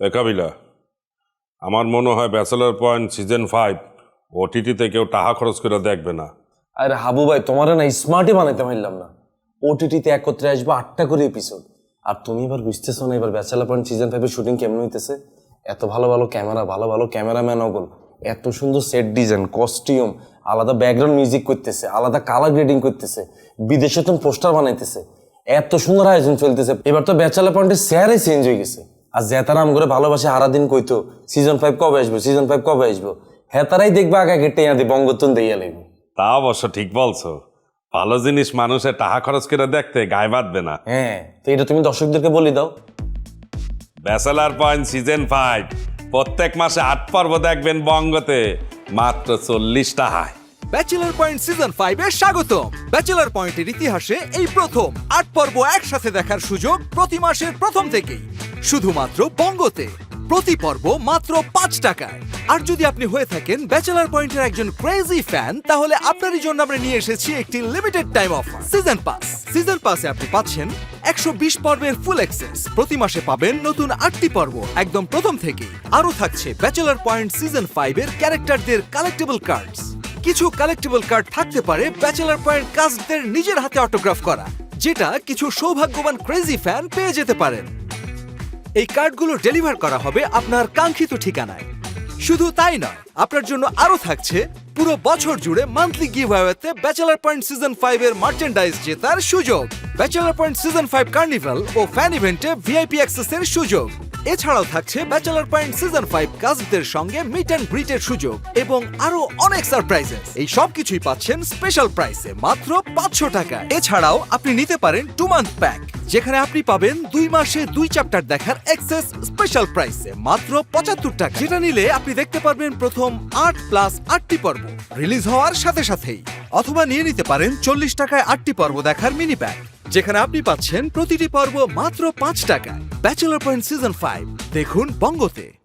এ, কাবিলা, আমার মনে হয় ব্যাচেলার পয়েন্ট সিজন ফাইভ, ওটিটিতে কেউ টাকা খরচ করে দেখবে না। আরে হাবু ভাই, তোমার না স্মার্টই বানাইতে পারলাম না। ওটিটিতে একত্রে আসবে আটটা করে এপিসোড আর তুমি এবার বুঝতেছো না এবার ব্যাচেলার পয়েন্ট সিজন ফাইভের শুটিং কেমন হইতেছে? এত ভালো ভালো ক্যামেরা ভালো ভালো ক্যামেরাম্যান অগল এত সুন্দর সেট ডিজাইন কস্টিউম আলাদা ব্যাকগ্রাউন্ড মিউজিক করতেছে, আলাদা কালার গ্রেডিং করতেছে, বিদেশে তুমি পোস্টার বানাইতেছে। এত সুন্দর আয়োজন চলতেছে। এবার তো ব্যাচেলার পয়েন্টের শেয়ারই চেঞ্জ হয়ে গেছে। আর জেতারাম করে ভালোবাসে হারা দিন কইতো সিজন ফাইভ কবে আসব সিজন ফাইভ কবে আসব? হেতারাই দেখবে আগে কেটে ইয়াদি বঙ্গতুন দিয়ে লাগবে তা অবশ্য ঠিক বলছো। ভালো জিনিস মানুষের টাকা খরচ করে দেখতে গায়ে বাঁধবে না। হ্যাঁ তো এটা তুমি দর্শকদেরকে বলি দাও। ব্যাচেলার পয়েন্ট সিজন ফাইভ প্রত্যেক মাসে আট পর্ব দেখবেন বঙ্গতে মাত্র চল্লিশ টাকায়। ব্যাচেলার পয়েন্ট সিজন ফাইভে স্বাগত ব্যাচেলার পয়েন্টের ইতিহাসে এই প্রথম। আট পর্ব একসাথে দেখার সুযোগ প্রতি মাসের প্রথম থেকেই। শুধুমাত্র বঙ্গতে। প্রতি পর্ব মাত্র পাঁচ টাকায়। আর যদি আপনি হয়ে থাকেন ব্যাচেলার পয়েন্টের একজন ক্রেজি ফ্যান তাহলে আপনারই জন্য আমরা নিয়ে এসেছি একটি limited time offer season pass season পাসে আপনি পাচ্ছেন একশো বিশ পর্বের ফুল অ্যাক্সেস প্রতি মাসে পাবেন নতুন আটটি পর্ব। একদম প্রথম থেকেই। আরও থাকছে ব্যাচেলার পয়েন্ট সিজন ফাইভের ক্যারেক্টারদের কালেক্টেবল কার্ডস কিছু কালেক্টেবল কার্ড থাকতে পারে ব্যাচেলার পয়েন্ট কাস্টদের নিজের হাতে অটোগ্রাফ করা, যেটা কিছু সৌভাগ্যবান ক্রেজি ফ্যান পেয়ে যেতে পারেন। এই কার্ডগুলো ডেলিভার করা হবে আপনার কাঙ্ক্ষিত ঠিকানায়। শুধু তাই নয়, আপনার জন্য আরও থাকছে পুরো বছর জুড়ে monthly give Bachelor Point season five এর মার্চেন্ডাইজ জেতার সুযোগ। Bachelor Point season five carnival ও ফ্যান ইভেন্টে ভিআইপি অ্যাক্সেসের সুযোগ। এছাড়াও থাকছে ব্যাচেলার পয়েন্ট সিজন ফাইভ কাস্টদের সঙ্গে মিট অ্যান্ড গ্রিটের সুযোগ এবং আরও অনেক সারপ্রাইজেস এই সব কিছুই পাচ্ছেন স্পেশাল প্রাইসে মাত্র পাঁচশো টাকা। এছাড়াও আপনি নিতে পারেন টু মান্থ প্যাক যেখানে আপনি পাবেন দুই মাসে দুই চ্যাপ্টার দেখার এক্সেস স্পেশাল প্রাইসে মাত্র পঁচাত্তর টাকা। যেটা নিলে আপনি দেখতে পারবেন প্রথম আট প্লাস আটটি পর্ব। রিলিজ হওয়ার সাথে সাথেই। অথবা নিয়ে নিতে পারেন চল্লিশ টাকায় আটটি পর্ব দেখার মিনি প্যাক যেখানে আপনি পাচ্ছেন প্রতিটি পর্ব মাত্র পাঁচ টাকায় ব্যাচেলার পয়েন্ট সিজন ফাইভ দেখুন বঙ্গতে।